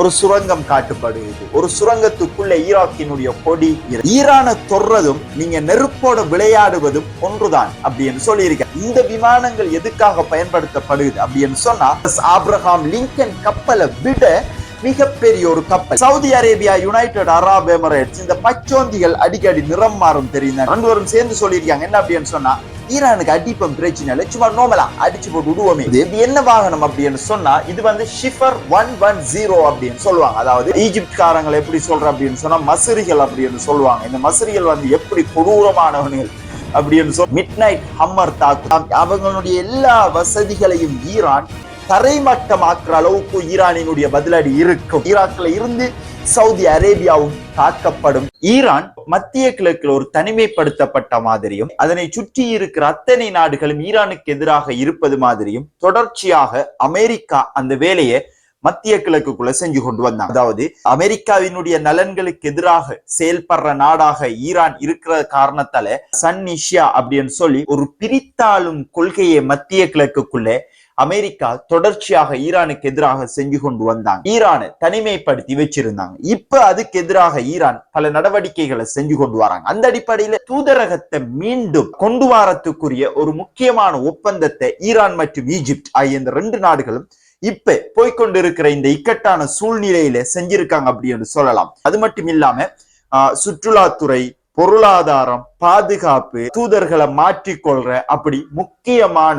ஒரு சுரங்கம் காட்டுப்படுகிறது. ஒரு சுரங்கத்துக்குள்ள ஈராக்கினுடைய கொடி ஈரானை தொடுறதும் நீங்க நெருப்போட விளையாடுவதும் ஒன்றுதான் அப்படின்னு சொல்லியிருக்க இந்த விமானங்கள் எதுக்காக பயன்படுத்தப்படுது அப்படின்னு சொன்னா ஆப்ரஹாம் லிங்கன் கப்பலை விட மிகப்பெரிய ஒரு கப்பல். Saudi Arabia United Arab Emirates இந்த பச்சோந்திகள் அடிக்கடி நிறம் மாறும் தெரியுது? ரெண்டு சேர்ந்து சொல்லியிருக்காங்க. என்ன அப்படின்னு சொன்னா ஈரானுக்கு அடிப்பம் பிரச்சனை இல்லை சும்மா நோமலா அடிச்சு போட்டு விடுவோமே. இது என்ன வாகனம் அப்படின்னு சொன்னா இது வந்து ஷிஃபர் ஒன் ஒன் ஜீரோ அப்படின்னு சொல்லுவாங்க. அதாவது ஈஜிப்ட்காரங்களை எப்படி சொல்ற அப்படின்னு சொன்னா மசூரிகள் அப்படின்னு சொல்லுவாங்க. இந்த மசூரிகள் வந்து எப்படி கொடூரமானவர்கள் அப்படின்னு சொல்லி மிட் நைட் ஹம்மர் தாக்கு அவங்களுடைய எல்லா வசதிகளையும் ஈரான் தரைமட்டமாக்குற அளவுக்கு ஈரானினுடைய பதிலடி இருக்கும். ஈராக்ல இருந்து சவுதி அரேபியாவும் தாக்கப்படும். ஈரான் மத்திய கிழக்கில் ஒரு தனிமைப்படுத்தப்பட்ட மாதிரியும் அதனை சுற்றி இருக்கிற அத்தனை நாடுகளும் ஈரானுக்கு எதிராக இருப்பது மாதிரியும் தொடர்ச்சியாக அமெரிக்கா அந்த வேலையை மத்திய கிழக்குக்குள்ள செஞ்சு கொண்டு வந்தாங்க அதாவது அமெரிக்காவினுடைய நலன்களுக்கு எதிராக செயல்படுற நாடாக ஈரான் இருக்கிற காரணத்தால சன் இஷியா அப்படின்னு சொல்லி ஒரு பிரித்தாளும் கொள்கையை மத்திய கிழக்குக்குள்ள அமெரிக்கா தொடர்ச்சியாக ஈரானுக்கு எதிராக செஞ்சு கொண்டு வந்தாங்க. ஈரானை தனிமைப்படுத்தி வச்சிருந்தாங்க. இப்ப அதுக்கு எதிராக ஈரான் பல நடவடிக்கைகளை செஞ்சு கொண்டு வராங்க. அந்த அடிப்படையில தூதரகத்தை மீண்டும் கொண்டு வாரத்துக்குரிய ஒரு முக்கியமான ஒப்பந்தத்தை ஈரான் மற்றும் ஈஜிப்ட் ஆகிய இந்த ரெண்டு நாடுகளும் இப்ப போய்கொண்டிருக்கிற இந்த இக்கட்டான சூழ்நிலையில செஞ்சிருக்காங்க அப்படின்னு சொல்லலாம். அது மட்டும் இல்லாம ஆஹ், சுற்றுலாத்துறை பொருளாதாரம் பாதுகாப்பு தூதர்களை மாற்றிக்கொள்ற அப்படி முக்கியமான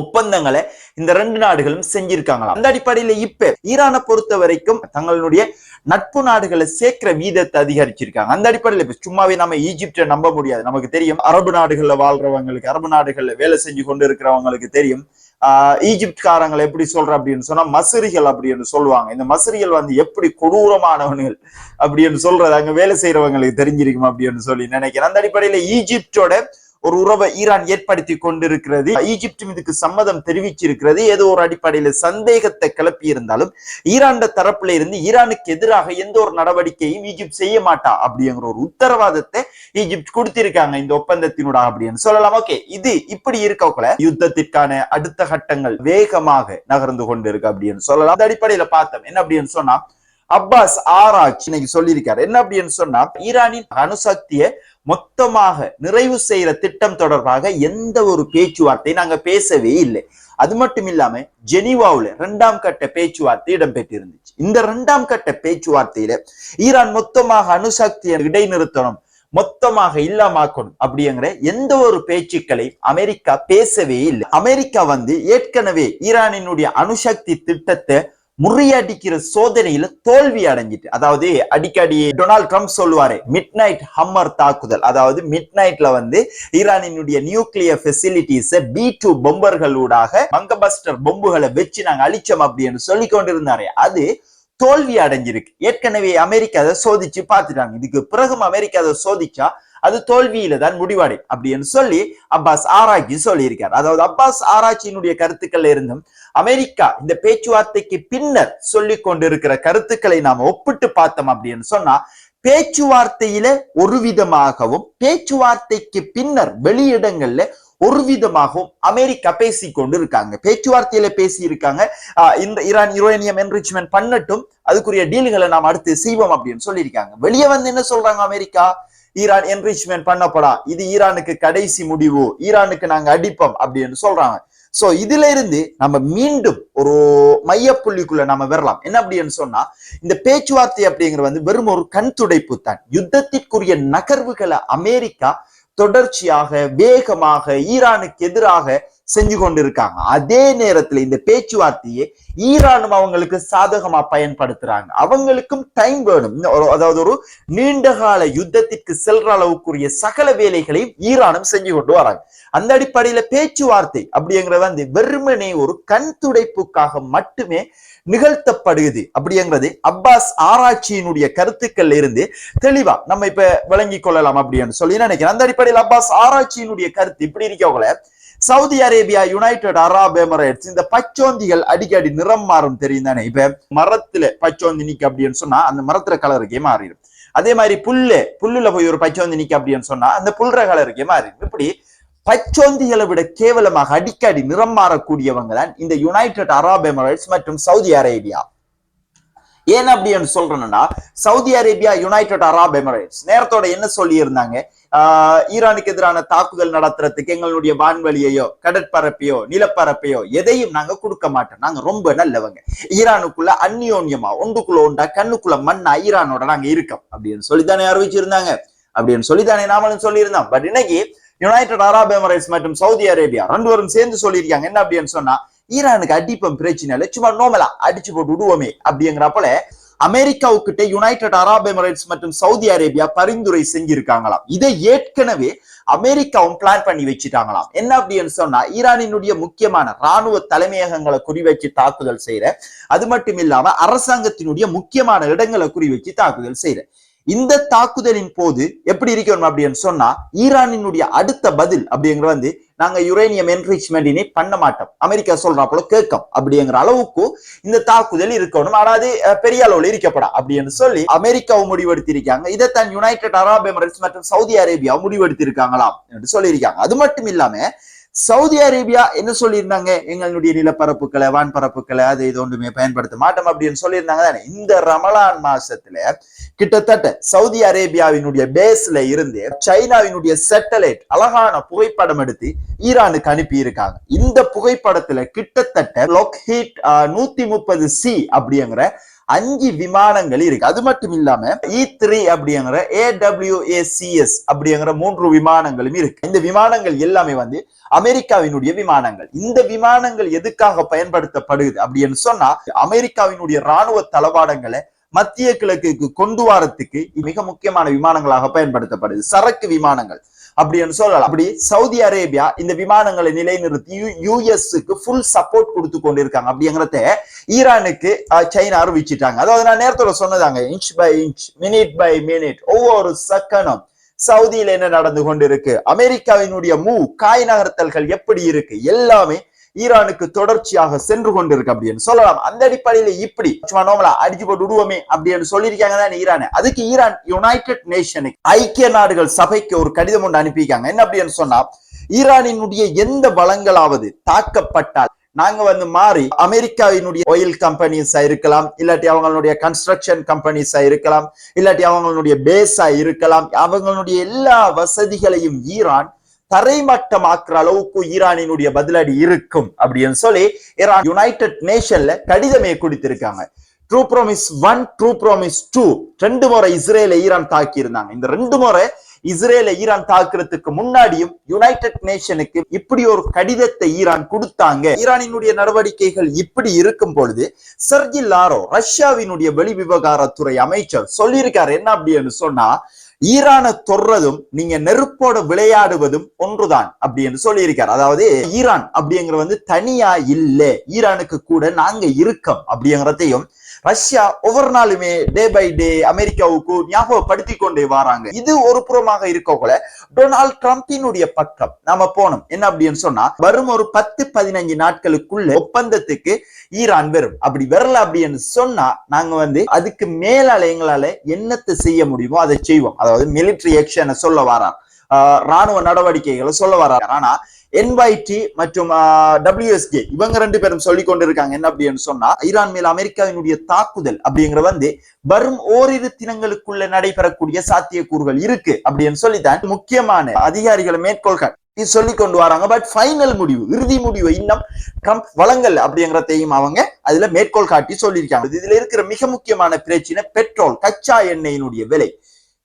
ஒப்பந்தங்களை இந்த ரெண்டு நாடுகளும் செஞ்சிருக்காங்களாம். அந்த அடிப்படையில இப்ப ஈரானை பொறுத்த வரைக்கும் தங்களுடைய நட்பு நாடுகளை சேர்க்கிற வீதத்தை அதிகரிச்சிருக்காங்க. அந்த அடிப்படையில இப்ப சும்மாவே நம்ம ஈஜிப்டை நம்ப முடியாது. நமக்கு தெரியும் அரபு நாடுகள்ல வாழ்றவங்களுக்கு அரபு நாடுகள்ல வேலை செஞ்சு கொண்டு இருக்கிறவங்களுக்கு தெரியும். ஆஹ் ஈஜிப்ட்காரங்களை எப்படி சொல்ற அப்படின்னு சொன்னா மசூரிகள் அப்படின்னு சொல்லுவாங்க. இந்த மசூரிகள் வந்து எப்படி கொடூரமானவர்கள் அப்படின்னு சொல்றது அங்க வேலை செய்யறவங்களுக்கு தெரிஞ்சிருக்கும் அப்படின்னு சொல்லி நினைக்கிறேன். அந்த அடிப்படையில ஈஜிப்டோட ஒரு உறவை ஈரான் ஏற்படுத்தி கொண்டிருக்கிறது. ஈஜிப்டும் இதுக்கு சம்மதம் தெரிவிச்சிருக்கிறது. ஏதோ ஒரு அடிப்படையில சந்தேகத்தை கிளப்பி இருந்தாலும் ஈரான் தரப்புல இருந்து ஈரானுக்கு எதிராக எந்த ஒரு நடவடிக்கையும் ஈஜிப்ட் செய்ய மாட்டா அப்படிங்கிற ஒரு உத்தரவாதத்தை ஈஜிப்ட் கொடுத்திருக்காங்க. இந்த ஒப்பந்தத்தினோட அப்படின்னு சொல்லலாம். ஓகே இது இப்படி இருக்கக்குள்ள யுத்தத்திற்கான அடுத்த கட்டங்கள் வேகமாக நகர்ந்து கொண்டிருக்கு அப்படின்னு சொல்லலாம். அந்த அடிப்படையில பார்த்தோம். என்ன அப்படின்னு சொன்னா அப்பாஸ் ஆராய்ச்சி இன்னைக்கு சொல்லியிருக்காரு. என்ன அப்படின்னு சொன்னா ஈரானின் அணுசக்தியை மொத்தமாக நிறைவு செய்யற திட்டம் தொடர்பாக எந்த ஒரு பேச்சுவார்த்தை நாங்க பேசவே இல்லை. அது மட்டும் இல்லாம ஜெனீவாவுல இரண்டாம் கட்ட பேச்சுவார்த்தை இடம்பெற்றிருந்துச்சு. இந்த இரண்டாம் கட்ட பேச்சுவார்த்தையில ஈரான் மொத்தமாக அணுசக்தியை இடைநிறுத்தணும் மொத்தமாக இல்லாமாக்கணும் அப்படிங்கிற எந்த ஒரு பேச்சுக்களை அமெரிக்கா பேசவே இல்லை. அமெரிக்கா வந்து ஏற்கனவே ஈரானினுடைய அணுசக்தி திட்டத்தை முறியடிக்கிற சோதனையில தோல்வி அடைஞ்சிட்டு அதாவது அடிக்கடி டொனால்ட் ட்ரம்ப் சொல்லுவாரு மிட் நைட் ஹம்மர் தாக்குதல். அதாவது மிட் நைட்ல வந்து ஈரானினுடைய நியூக்ளியர் பெசிலிட்டிஸ் பி டூ பொம்பர்களூடாக பங்கபஸ்டர் பொம்புகளை வச்சு நாங்க அழிச்சோம் அப்படின்னு சொல்லி கொண்டிருந்தாரு. அது தோல்வி அடைஞ்சிருக்கு. ஏற்கனவே அமெரிக்கா அதை சோதிச்சு பார்த்துட்டாங்க. இதுக்கு பிறகும் அமெரிக்கா அதை சோதிச்சா அது தோல்வியில தான் முடிவடை அப்படின்னு சொல்லி அப்பாஸ் ஆராய்ச்சி சொல்லியிருக்கார். அதாவது அப்பாஸ் ஆராய்ச்சியினுடைய கருத்துக்கள்ல இருந்தும் அமெரிக்கா இந்த பேச்சுவார்த்தைக்கு பின்னர் சொல்லி கொண்டிருக்கிற கருத்துக்களை நாம ஒப்பிட்டு பார்த்தோம் அப்படின்னு சொன்னா பேச்சுவார்த்தையில ஒரு விதமாகவும் பேச்சுவார்த்தைக்கு பின்னர் வெளியிடங்கள்ல ஒரு விதமாகவும் அமெரிக்கா பேசி கொண்டு இருக்காங்க பேச்சுவார்த்தையில பேசி இருக்காங்க இந்த ஈரான் யுரேனியம் என்ரிச்மெண்ட் பண்ணட்டும் அதுக்குரிய டீல்களை நாம் அடுத்து செய்வோம் அப்படின்னு சொல்லியிருக்காங்க. வெளியே வந்து என்ன சொல்றாங்க அமெரிக்கா? Iran enrichment பண்ணப்படா. இது ஈரானுக்கு கடைசி முடிவு. ஈரானுக்கு நாங்க அடிப்போம் அப்படின்னு சொல்றாங்க. சோ இதுல இருந்து நம்ம மீண்டும் ஒரு மையப்புள்ளிக்குள்ள நம்ம வரலாம். என்ன அப்படின்னு சொன்னா இந்த பேச்சுவார்த்தை அப்படிங்கிறது வந்து வெறும் ஒரு கண் துடைப்பு தான். யுத்தத்திற்குரிய நகர்வுகளை அமெரிக்கா தொடர்ச்சியாக வேகமாக ஈரானுக்கு எதிராக செஞ்சு கொண்டிருக்காங்க. அதே நேரத்துல இந்த பேச்சுவார்த்தையை ஈரானும் அவங்களுக்கு சாதகமா பயன்படுத்துறாங்க. அவங்களுக்கும் டைம் வேணும். அதாவது ஒரு நீண்ட கால யுத்தத்திற்கு செல்ற அளவுக்குரிய சகல வேலைகளையும் ஈரானும் செஞ்சு கொண்டு வராங்க. அந்த அடிப்படையில பேச்சுவார்த்தை அப்படிங்கிறது வந்து வெறுமனே ஒரு கண் துடைப்புக்காக மட்டுமே நிகழ்த்தப்படுகிறது அப்படிங்கிறது அப்பாஸ் ஆராய்ச்சியினுடைய கருத்துக்கள்ல இருந்து தெளிவா நம்ம இப்ப விளங்கி கொள்ளலாம் அப்படின்னு சொல்லி நினைக்கிறேன். அந்த அடிப்படையில் அப்பாஸ் ஆராய்ச்சியினுடைய கருத்து இப்படி இருக்கவங்கள Saudi Arabia United Arab Emirates இந்த பச்சோந்திகள் அடிக்கடி நிறம் மாறும் தெரியும் தானே இப்ப மரத்துல பச்சோந்தி நிக்க அப்படின்னு சொன்னா அந்த மரத்துல கலருக்கே மாறிடும். அதே மாதிரி புல்லு புல்லுல போய் ஒரு பச்சோந்தி நிக்க அப்படின்னு சொன்னா அந்த புல்ற கலருக்கே மாறிடும். இப்படி பச்சோந்திகளை விட கேவலமாக அடிக்கடி நிறம் மாறக்கூடியவங்க தான் இந்த யுனைடெட் அரப் எமிரேட்ஸ் மற்றும் சவுதி அரேபியா. ஏன் அப்படின்னு சொல்றேன்னா Saudi Arabia United Arab Emirates நேரத்தோட என்ன சொல்லி இருந்தாங்க ஈரானுக்கு எதிரான தாக்குதல் நடத்துறதுக்கு எங்களுடைய வான்வெளியையோ கடற்பரப்பையோ நிலப்பரப்பையோ எதையும் நாங்க கொடுக்க மாட்டோம். நாங்க ரொம்ப நல்லவங்க. ஈரானுக்குள்ள அந்நியோன்யமா ஒன்றுக்குள்ள ஒன்றா கண்ணுக்குள்ள மண்ணா ஈரானோட நாங்க இருக்கோம். அப்படின்னு சொல்லித்தானே அறிவிச்சிருந்தாங்க. அப்படின்னு சொல்லித்தானே நாமளும் சொல்லியிருந்தோம். பட் இன்னைக்கு யுனைடெட் அரபு எமிரேட்ஸ் மற்றும் சவுதி அரேபியா ரெண்டு பேரும் சேர்ந்து சொல்லியிருக்காங்க. என்ன அப்படின்னு சொன்னா ஈரானுக்கு அடிப்பம் பிரச்சனை இல்லை. சும்மா நோமலா அடிச்சு போட்டு விடுவோமே அப்படிங்கிறப்பல அமெரிக்காவுக்கிட்ட யுனைடெட் அரப் எமிரேட்ஸ் மற்றும் சவுதி அரேபியா பரிந்துரை செஞ்சிருக்காங்களாம். இதை ஏற்கனவே அமெரிக்காவும் பிளான் பண்ணி வச்சுட்டாங்களாம். என்ன அப்படின்னு சொன்னா ஈரானினுடைய முக்கியமான ராணுவ தலைமையகங்களை குறிவைச்சு தாக்குதல் செய்யற அது மட்டும் இல்லாம அரசாங்கத்தினுடைய முக்கியமான இடங்களை குறி வச்சு தாக்குதல் செய்யற. இந்த தாக்குதலின் போது எப்படி இருக்கணும் அப்படின்னு சொன்னா ஈரானினுடைய அடுத்த பதில் அப்படிங்கிற வந்து நாங்க யுரேனியம் என்ரிச்மெண்டினை பண்ண மாட்டோம். அமெரிக்கா சொல்றாப்போல கேட்கும் அப்படிங்கிற அளவுக்கு இந்த தாக்குதல் இருக்கணும். ஆனா அது பெரிய அளவுல இருக்கப்படா அப்படின்னு சொல்லி அமெரிக்காவும் முடிவெடுத்திருக்காங்க. இதைத்தான் யுனைடெட் அரபு எமிரேட்ஸ் மற்றும் சவுதி அரேபியா முடிவெடுத்திருக்காங்களாம் என்று சொல்லியிருக்காங்க. அது மட்டும் இல்லாம சவுதி அரேபியா என்ன சொல்லியிருந்தாங்க? எங்களுடைய நிலப்பரப்புகளை வான்பரப்புகளை அது இது ஒன்றுமே பயன்படுத்த மாட்டோம் அப்படின்னு சொல்லியிருந்தாங்க தானே. இந்த ரமலான் மாசத்துல கிட்டத்தட்ட சவுதி அரேபியாவினுடைய பேஸ்ல இருந்து சைனாவினுடைய சேட்டலைட் அழகான புகைப்படம் எடுத்து ஈரானுக்கு அனுப்பி இருக்காங்க இந்த புகைப்படத்துல கிட்டத்தட்ட லொக்ஹீட் நூத்தி முப்பது சி அப்படிங்கிற அஞ்சு விமானங்கள் இருக்கு. அது மட்டும் இல்லாம e இ த்ரீ அப்படிங்கிற ஏடபிள்யூஏசிஎஸ் அப்படிங்கிற மூன்று விமானங்களும் இருக்கு. இந்த விமானங்கள் எல்லாமே வந்து அமெரிக்காவினுடைய விமானங்கள். இந்த விமானங்கள் எதுக்காக பயன்படுத்தப்படுது அப்படின்னு சொன்னா அமெரிக்காவினுடைய ராணுவ தளவாடங்களை மத்திய கிழக்குக்கு கொண்டு வாரத்துக்கு மிக முக்கியமான விமானங்களாக பயன்படுத்தப்படுது. சரக்கு விமானங்கள். அப்படின்னு சொல்லலாம். அப்படி சவுதி அரேபியா இந்த விமானங்களை நிலைநிறுத்தி யூஎஸ்க்கு ஃபுல் சப்போர்ட் கொடுத்து கொண்டிருக்காங்க. அப்படிங்கிறத ஈரானுக்கு சைனா அறிவிச்சிட்டாங்க. அதாவது நான் நேரத்தோட சொன்னதாங்க inch by inch minute by minute ஒவ்வொரு செகண்டும் சவுதியில என்ன நடந்து கொண்டிருக்கு? அமெரிக்காவினுடைய மூ காய் நகர்த்தல்கள் எப்படி இருக்கு? எல்லாமே ஈரானுக்கு தொடர்ச்சியாக சென்று கொண்டிருக்கு அப்படின்னு சொல்லலாம். அந்த அடிப்படையில இப்படி சும்மா நோமலா அடிச்சு போட்டு விடுவோமே அப்படின்னு சொல்லியிருக்காங்க தானே ஈரான். அதுக்கு ஈரான் யுனைடெட் நேஷனுக்கு ஐக்கிய நாடுகள் சபைக்கு ஒரு கடிதம் ஒன்று அனுப்பியிருக்காங்க. என்ன அப்படின்னு சொன்னா ஈரானினுடைய எந்த வளங்களாவது தாக்கப்பட்டால் நாங்க வந்து மாறி அமெரிக்காவினுடைய ஆயில் கம்பெனிஸா இருக்கலாம் இல்லாட்டி அவங்களுடைய கன்ஸ்ட்ரக்ஷன் கம்பெனிஸா இருக்கலாம் இல்லாட்டி அவங்களுடைய பேஸா இருக்கலாம் அவங்களுடைய எல்லா வசதிகளையும் ஈரான் தரைமட்டமாக்குற அளவுக்கு ஈரானினுடைய பதிலடி இருக்கும் அப்படின்னு சொல்லி ஈரான் யுனைடெட் நேஷன்ல கடிதமே கொடுத்திருக்காங்க. True promise one true promise two ரெண்டு முறை இஸ்ரேல ஈரான் தாக்கி இருந்தாங்க இந்த ரெண்டு முறை இஸ்ரேல ஈரான் தாக்குறதுக்கு முன்னாடியும் யுனைடெட் நேஷனுக்கு இப்படி ஒரு கடிதத்தை ஈரான் கொடுத்தாங்க. ஈரானினுடைய நடவடிக்கைகள் இப்படி இருக்கும் பொழுது சர்ஜி லாரோ ரஷ்யாவினுடைய வெளிவிவகாரத்துறை அமைச்சர் சொல்லியிருக்காரு. என்ன அப்படின்னு சொன்னா ஈரானை தொடுறதும் நீங்க நெருப்போட விளையாடுவதும் ஒன்றுதான் அப்படின்னு சொல்லியிருக்காரு. அதாவது ஈரான் அப்படிங்கிற வந்து தனியா இல்ல. ஈரானுக்கு கூட நாங்க இருக்கோம் அப்படிங்கிறதையும் ரஷ்யா ஒவ்வொரு நாளுமே டே பை டே அமெரிக்காவுக்கு ஞாபகப்படுத்தி கொண்டே வராங்க. இது ஒரு புறமாக இருக்கக்குள்ள டொனால்ட் ட்ரம்பினுடைய பக்கம் நாம போனோம். என்ன அப்படின்னு சொன்னா வரும் ஒரு பத்து பதினஞ்சு நாட்களுக்குள்ள ஒப்பந்தத்துக்கு ஈரான் வரும். அப்படி வரல அப்படின்னு சொன்னா நாங்க வந்து அதுக்கு மேலால எங்களால என்னத்தை செய்ய முடியுமோ அதை செய்வோம். அதாவது மிலிட்டரி ஆக்ஷனை சொல்ல வரார் ராணுவ நடவடிக்கைகளை சொல்ல வர்றாரு ஆனா என்வைடி மற்றும் டபிள்யூஎஸ்கே இவங்க ரெண்டு பேரும் சொல்லி கொண்டிருக்காங்க என்ன அப்படின்னு சொன்னா ஈரான் மேல் அமெரிக்காவினுடைய தாக்குதல் அப்படிங்கிற வந்து வரும் ஓரிரு தினங்களுக்குள்ள நடைபெறக்கூடிய சாத்தியக்கூறுகள் இருக்கு அப்படின்னு சொல்லித்தான் முக்கியமான அதிகாரிகளை மேற்கோள்கள் இது சொல்லி கொண்டு வராங்க. பட் ஃபைனல் முடிவு இறுதி முடிவு இன்னும் ட்ரம்ப் வழங்கல் அப்படிங்கிறதையும் அவங்க அதுல மேற்கோள் காட்டி சொல்லியிருக்காங்க. இதுல இருக்கிற மிக முக்கியமான பிரச்சனை பெட்ரோல் கச்சா எண்ணெயினுடைய விலை.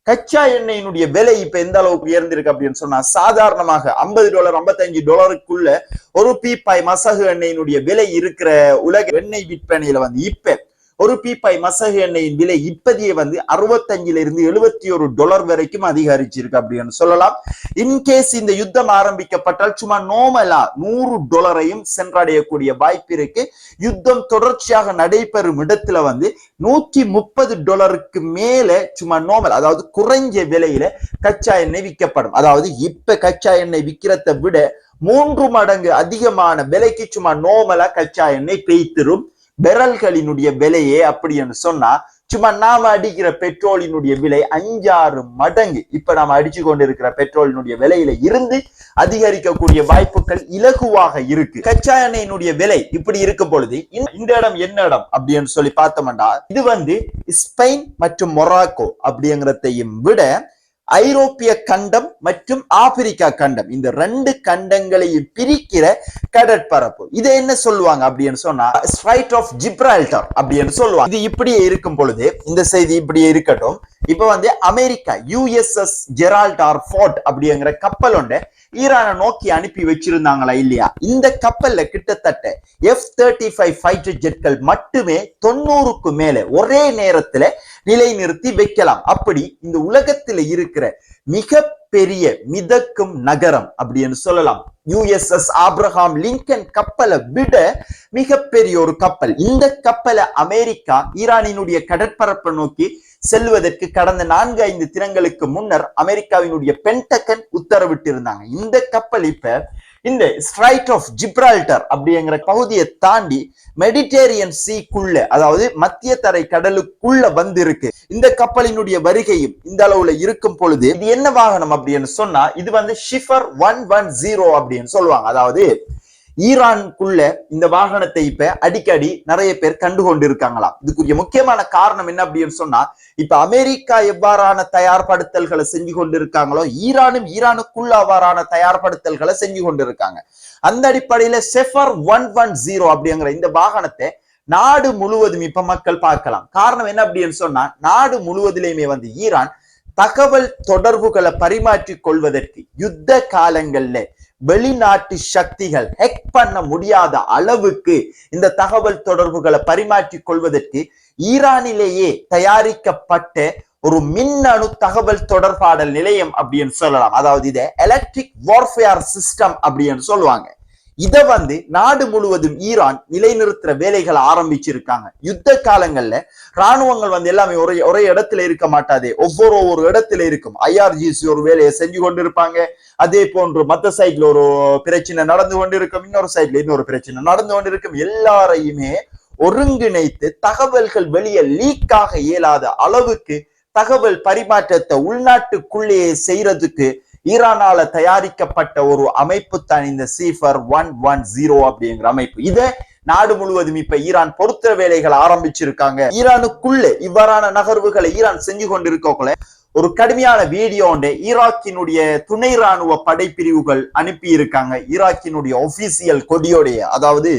கச்சா எண்ணெயினுடைய விலை இப்ப எந்த அளவுக்கு உயர்ந்திருக்கு அப்படின்னு சொன்னா சாதாரணமாக ஐம்பது டாலர் ஐம்பத்தஞ்சு டாலருக்குள்ள ஒரு பீப்பாய் மசகு எண்ணெயினுடைய விலை இருக்கிற உலக எண்ணெய் விற்பனையில வந்து இப்ப ஒரு பீப்பாய் மசகு எண்ணெயின் விலை இப்பதியே வந்து அறுபத்தஞ்சில இருந்து எழுபத்தி ஒரு டாலர் வரைக்கும் அதிகரிச்சிருக்கு அப்படின்னு சொல்லலாம். இன்கேஸ் இந்த யுத்தம் ஆரம்பிக்கப்பட்டால் சும்மா நோமலா நூறு டாலரையும் சென்றடையக்கூடிய வாய்ப்பு இருக்கு. யுத்தம் தொடர்ச்சியாக நடைபெறும் இடத்துல வந்து நூற்றி முப்பது டாலருக்கு மேல சும்மா நோமல் அதாவது குறைஞ்ச விலையில கச்சா எண்ணெய் விற்கப்படும். அதாவது இப்ப கச்சா எண்ணெய் விற்கிறத விட மூன்று மடங்கு அதிகமான விலைக்கு சும்மா நோமலா கச்சா எண்ணெய் பெய்த்திரும். பெரல்களினுடைய விலையே அப்படின்னு சொன்னா சும்மா நாம அடிக்கிற பெட்ரோலினுடைய விலை அஞ்சாறு மடங்கு. இப்ப நாம அடிச்சு கொண்டிருக்கிற பெட்ரோலினுடைய விலையில இருந்து அதிகரிக்கக்கூடிய வாய்ப்புகள் இலகுவாக இருக்கு. கச்சா எண்ணெயினுடைய விலை இப்படி இருக்கும் பொழுது இந்த- இந்த இடம் என்ன இடம் அப்படின்னு சொல்லி பார்த்தோம்னா இது வந்து ஸ்பெயின் மற்றும் மொராக்கோ அப்படிங்கிறதையும் விட ஐரோப்பிய கண்டம் மற்றும் ஆப்பிரிக்கா கண்டம். இந்த ரெண்டு கண்டங்களையும் பிரிக்கிற கடற்பரப்பு. இதை என்ன சொல்லுவாங்க அப்படின்னு சொன்னா ஸ்ட்ரைட் ஆஃப் ஜிப்ரால்டர் அப்படின்னு சொல்லுவாங்க. இது இப்படியே இருக்கும் பொழுது இந்த செய்தி இப்படியே இருக்கட்டும். இப்ப வந்து அமெரிக்கா யுஎஸ்எஸ் ஜெரால்டார் ஃபோர்ட் அப்படிங்கிற கப்பல் ஒன்று ஈரானை நோக்கி அனுப்பி வச்சிருந்தாங்களா இல்லையா? இந்த கப்பல்ல கிட்டத்தட்ட எஃப் தேர்ட்டி ஃபைவ் ஃபைட்டர் ஜெட்கள் மட்டுமே தொண்ணூறுக்கு மேல ஒரே நேரத்துல நிலைநிறுத்தி வைக்கலாம். அப்படி இந்த உலகத்துல இருக்கிற மிக பெரிய மிதக்கும் நகரம் அப்படின்னு சொல்லலாம். யுஎஸ்எஸ் ஆப்ரஹாம் லிங்கன் கப்பலை விட மிகப்பெரிய ஒரு கப்பல். இந்த கப்பலை அமெரிக்கா ஈரானினுடைய கடற்பரப்பை நோக்கி செல்வதற்கு கடந்த நான்கு ஐந்து தினங்களுக்கு முன்னர் அமெரிக்காவினுடைய பென்டகன் உத்தரவிட்டிருந்தாங்க. இந்த கப்பல் இப்ப இந்த ஸ்ட்ரைட் ஆஃப் ஜிப்ரால்டர் அப்படிங்கிற பகுதியை தாண்டி மெடிடேரியன் சீக்குள்ள அதாவது மத்திய தரை கடலுக்குள்ள வந்திருக்கு. இந்த கப்பலினுடைய வருகையும் இந்த அளவுல இருக்கும் பொழுது இது என்ன வாகனம் அப்படின்னு சொன்னா இது வந்து ஷிஃபர் ஒன் ஒன் ஜீரோ அப்படின்னு சொல்லுவாங்க. அதாவது ஈரானுக்குள்ள இந்த வாகனத்தை இப்ப அடிக்கடி நிறைய பேர் கண்டு கொண்டு இருக்காங்களாம் இதுக்குரிய முக்கியமான காரணம் என்ன அப்படின்னு சொன்னா இப்ப அமெரிக்கா எவ்வாறான தயார்படுத்தல்களை செஞ்சு கொண்டு இருக்காங்களோ ஈரானும் ஈரானுக்குள்ள அவ்வாறான தயார்படுத்தல்களை செஞ்சு கொண்டு இருக்காங்க அந்த அடிப்படையில செஃபர் ஒன் ஒன் ஜீரோ அப்படிங்கிற இந்த வாகனத்தை நாடு முழுவதும் இப்ப மக்கள் பார்க்கலாம். காரணம் என்ன அப்படின்னு சொன்னா நாடு முழுவதிலுமே வந்து ஈரான் தகவல் தொடர்புகளை பரிமாற்றிக் கொள்வதற்கு யுத்த காலங்கள்ல வெளிநாட்டு சக்திகள் ஹெக் பண்ண முடியாத அளவுக்கு இந்த தகவல் தொடர்புகளை பரிமாற்றிக் கொள்வதற்கு ஈரானிலேயே தயாரிக்கப்பட்ட ஒரு மின்னணு தகவல் தொடர்பாடல் நிலையம் அப்படின்னு சொல்லலாம். அதாவது இதை எலக்ட்ரிக் வார்ஃபேர் சிஸ்டம் அப்படின்னு சொல்லுவாங்க. இதை வந்து நாடு முழுவதும் ஈரான் நிலைநிறுத்துற வேலைகளை ஆரம்பிச்சிருக்காங்க. யுத்த காலங்கள்ல ராணுவங்கள் வந்து எல்லாமே ஒரே ஒரே இடத்துல இருக்க மாட்டாது. ஒவ்வொரு ஒரு இடத்துல இருக்கும். ஐஆர்ஜிசி ஒரு வேலையை செஞ்சு கொண்டிருப்பாங்க. அதே போன்று மத்த சைட்ல ஒரு பிரச்சனை நடந்து கொண்டிருக்கும். இன்னொரு சைட்ல இன்னொரு பிரச்சனை நடந்து கொண்டிருக்கும். எல்லாரையுமே ஒருங்கிணைத்து தகவல்கள் வெளியே லீக் ஆக இயலாத அளவுக்கு தகவல் பரிமாற்றத்தை உள்நாட்டுக்குள்ளேயே செய்யறதுக்கு ஈரானால தயாரிக்கப்பட்ட ஒரு அமைப்பு தான் இந்த சீஃபர் ஒன் ஒன் ஜீரோ அப்படிங்கிற அமைப்பு. இதை நாடு முழுவதும் இப்ப ஈரான் பொருத்த வேலைகள் ஆரம்பிச்சிருக்காங்க. ஈரானுக்குள்ள இவ்வாறான நகர்வுகளை ஈரான் செஞ்சு கொண்டிருக்கக்குள்ள ஒரு கடுமையான வீடியோ ஒன்றை ஈராக்கினுடைய துணை ராணுவ படைப்பிரிவுகள் அனுப்பி இருக்காங்க ஈராக்கினுடைய ஒபிசியல் கொடியோடைய அதாவது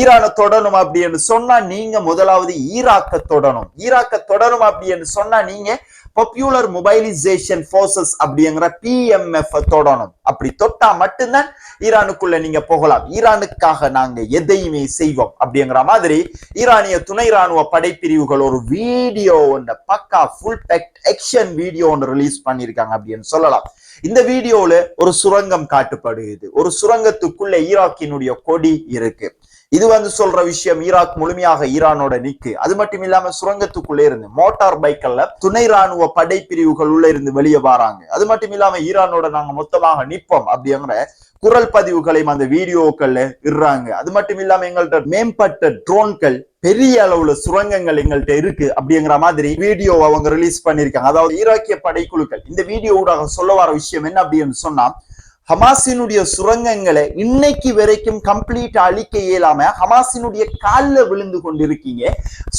ஈரானை தொடரும் அப்படின்னு சொன்னா நீங்க முதலாவது ஈராக்க தொடரும் ஈராக்க தொடரும் அப்படின்னு சொன்னா நீங்க பாப்புலர் மொபைலைசேஷன் போர்சஸ் அப்படிங்கிற பிஎம்எஃப் தொடணும். அப்படி தொட்டா மட்டும்தான் ஈரானுக்குள்ள நீங்க போகலாம். ஈரானுக்காக நாங்க எதையுமே செய்வோம் அப்படிங்கிற மாதிரி ஈரானிய துணை ராணுவ படைப்பிரிவுகள் ஒரு வீடியோ ஒன்று பக்கா ஃபுல் பேக்ட் ஆக்ஷன் வீடியோ ஒன்று ரிலீஸ் பண்ணியிருக்காங்க அப்படின்னு சொல்லலாம். இந்த வீடியோல ஒரு சுரங்கம் காட்டுப்படுகிறது. ஒரு சுரங்கத்துக்குள்ள ஈராக்கினுடைய கொடி இருக்கு. இது வந்து சொல்ற விஷயம் ஈராக் முழுமையாக ஈரானோட நிக்கு. அது மட்டும் இல்லாம சுரங்கத்துக்குள்ளே இருந்து மோட்டார் பைக்கல்ல துணை ராணுவ படைப்பிரிவுகள் உள்ள இருந்து வெளியே வராங்க. அது மட்டும் இல்லாம ஈரானோட நாங்க மொத்தமாக நிற்போம் அப்படிங்கிற குரல் பதிவுகளையும் அந்த வீடியோக்கள்ல இடுறாங்க. அது மட்டும் இல்லாம எங்கள்கிட்ட மேம்பட்ட ட்ரோன்கள் பெரிய அளவுல சுரங்கங்கள் எங்கள்கிட்ட இருக்கு அப்படிங்கிற மாதிரி வீடியோ அவங்க ரிலீஸ் பண்ணிருக்காங்க அதாவது ஈராக்கிய படைக்குழுக்கள். இந்த வீடியோ ஊடாக சொல்ல வர விஷயம் என்ன அப்படின்னு சொன்னா ஹமாஸினுடைய சுரங்கங்களை இன்னைக்கு வரைக்கும் கம்ப்ளீட் அழிக்க இயலாம ஹமாஸினுடைய காலில் விழுந்து கொண்டிருக்கீங்க.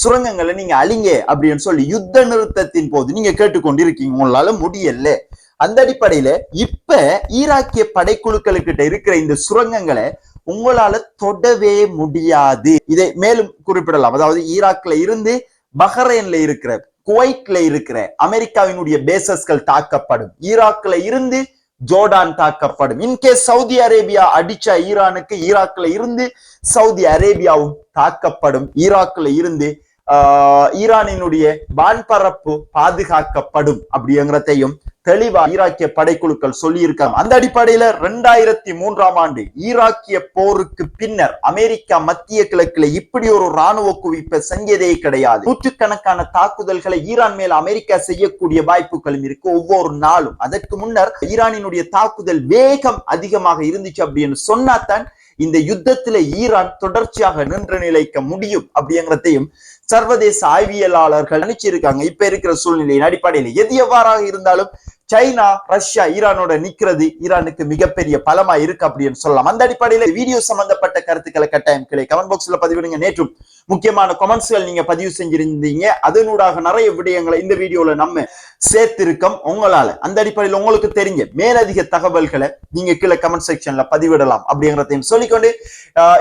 சுரங்கங்களை நீங்க அழிங்க அப்படின்னு சொல்லி யுத்த நிறுத்தத்தின் போது நீங்க கேட்டுக்கொண்டிருக்கீங்க. உங்களால முடியல. அந்த அடிப்படையில இப்ப ஈராக்கிய படைக்குழுக்களுக்கிட்ட இருக்கிற இந்த சுரங்கங்களை உங்களால தொடவே முடியாது. இதை மேலும் குறிப்பிடலாம். அதாவது ஈராக்ல இருந்து பஹ்ரைன்ல இருக்கிற குவைட்ல இருக்கிற அமெரிக்காவினுடைய பேசஸ்கள் தாக்கப்படும். ஈராக்ல இருந்து ஜோர்டான் தாக்கப்படும். இன்கேஸ் சவுதி அரேபியா அடிச்ச ஈரானுக்கு ஈராக்ல இருந்து சவுதி அரேபியாவும் தாக்கப்படும். ஈராக்ல இருந்து ஆஹ் ஈரானினுடைய வான்பரப்பு பாதுகாக்கப்படும் அப்படிங்கிறதையும் தெளிவா ஈராக்கிய படைக்குழுக்கள் சொல்லியிருக்காங்க. அந்த அடிப்படையில ரெண்டாயிரத்தி மூன்றாம் ஆண்டு ஈராக்கிய போருக்கு பின்னர் அமெரிக்கா மத்திய கிழக்குல இப்படி ஒரு ராணுவ குவிப்பை செஞ்சதே கிடையாது. நூற்றுக்கணக்கான தாக்குதல்களை ஈரான் மேல் அமெரிக்கா செய்யக்கூடிய வாய்ப்புகளும் இருக்கு ஒவ்வொரு நாளும். அதற்கு முன்னர் ஈரானினுடைய தாக்குதல் வேகம் அதிகமாக இருந்துச்சு அப்படின்னு சொன்னாதான் இந்த யுத்தத்தில ஈரான் தொடர்ச்சியாக நின்று நிலைக்க முடியும் அப்படிங்கிறதையும் சர்வதேச ஆய்வியலாளர்கள் நினைச்சிருக்காங்க. இப்ப இருக்கிற சூழ்நிலையின் அடிப்படையில் எது எவ்வாறாக இருந்தாலும் சைனா ரஷ்யா ஈரானோட நிக்கிறது ஈரானுக்கு மிகப்பெரிய பலமா இருக்கு அப்படின்னு சொல்லலாம். அந்த அடிப்படையில வீடியோ சம்பந்தப்பட்ட கருத்துக்களை கட்டாயம் கிளை கமெண்ட் பாக்ஸ்ல பதிவிடுங்க. நேற்றும் முக்கியமான கமெண்ட்ஸ்கள் நீங்க பதிவு செஞ்சிருந்தீங்க. அதனூடாக நிறைய விடயங்களை இந்த வீடியோல நம்ம சேர்த்திருக்கோம். உங்களால அந்த அடிப்படையில் உங்களுக்கு தெரிஞ்ச மேலதிக தகவல்களை நீங்க கீழே கமெண்ட் செக்ஷன்ல பதிவிடலாம் அப்படிங்கிறதையும் சொல்லிக்கொண்டு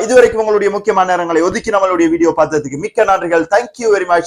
இதுவரைக்கும் உங்களுடைய முக்கியமான நேரங்களை ஒதுக்கி நம்மளுடைய வீடியோ பார்த்ததுக்கு மிக்க நன்றிகள். Thank you very much